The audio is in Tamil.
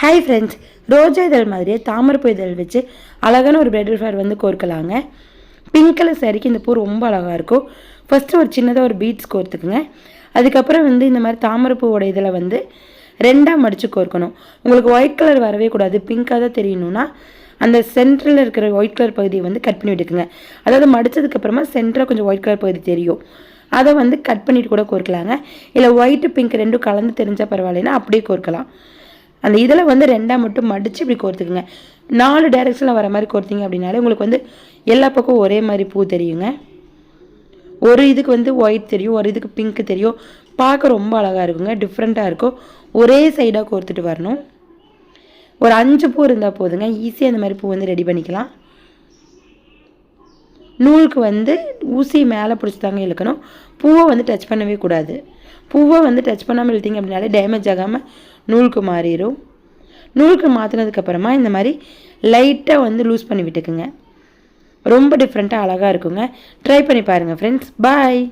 ஹாய் ஃப்ரெண்ட்ஸ் ரோஜா இதழ் மாதிரியே தாமரைப்பூ இதழ் வச்சு அழகான ஒரு பிரைடல் ஃபேர் வந்து கோர்க்கலாங்க. பிங்க் கலர் சாரிக்கு இந்த பூ ரொம்ப அழகாக இருக்கும். ஃபஸ்ட்டு ஒரு சின்னதாக ஒரு பீட்ஸ் கோர்த்துக்குங்க. அதுக்கப்புறம் வந்து இந்த மாதிரி தாமரைப்பூவோட இதில் வந்து ரெண்டாக மடித்து கோர்க்கணும். உங்களுக்கு ஒயிட் கலர் வரவே கூடாது. பிங்க்காக தான் தெரியணும்னா அந்த சென்டரில் இருக்கிற ஒயிட் கலர் பகுதியை வந்து கட் பண்ணி விட்டுக்குங்க. அதாவது மடிச்சதுக்கப்புறமா சென்டராக கொஞ்சம் ஒயிட் கலர் பகுதி தெரியும். அதை வந்து கட் பண்ணிட்டு கூட கோர்க்கலாங்க. இல்லை ஒயிட்டு பிங்க் ரெண்டும் கலந்து தெரிஞ்சால் பரவாயில்லைன்னா அப்படியே கோர்க்கலாம். அந்த இதில் வந்து ரெண்டாக மட்டும் மடித்து இப்படி கோர்த்துக்குங்க. நாலு டைரக்ஷனில் வர மாதிரி கோர்த்திங்க அப்படின்னாலே உங்களுக்கு வந்து எல்லா பக்கம் ஒரே மாதிரி பூ தெரியுங்க. ஒரு இதுக்கு வந்து ஒயிட் தெரியும் ஒரு இதுக்கு பிங்க் தெரியும். பார்க்க ரொம்ப அழகாக இருக்குங்க டிஃப்ரெண்ட்டாக இருக்கும். ஒரே சைடாக கோர்த்துட்டு வரணும். ஒரு அஞ்சு பூ இருந்தால் போதுங்க ஈஸியாக இந்த மாதிரி பூ வந்து ரெடி பண்ணிக்கலாம். நூலுக்கு வந்து ஊசி மேலே பிடிச்சி தாங்க இழுக்கணும். பூவை வந்து டச் பண்ணவே கூடாது. பூவை வந்து டச் பண்ணாமல் இழுத்தீங்க அப்படின்னாலே டேமேஜ் ஆகாமல் நூலுக்கு மாறிடும் நூலுக்கு மாற்றினதுக்கப்புறமா இந்த மாதிரி லைட்டாக வந்து லூஸ் பண்ணி விட்டுக்குங்க. ரொம்ப டிஃப்ரெண்ட்டாக அழகாக இருக்குங்க. ட்ரை பண்ணி பாருங்கள் ஃப்ரெண்ட்ஸ் பாய்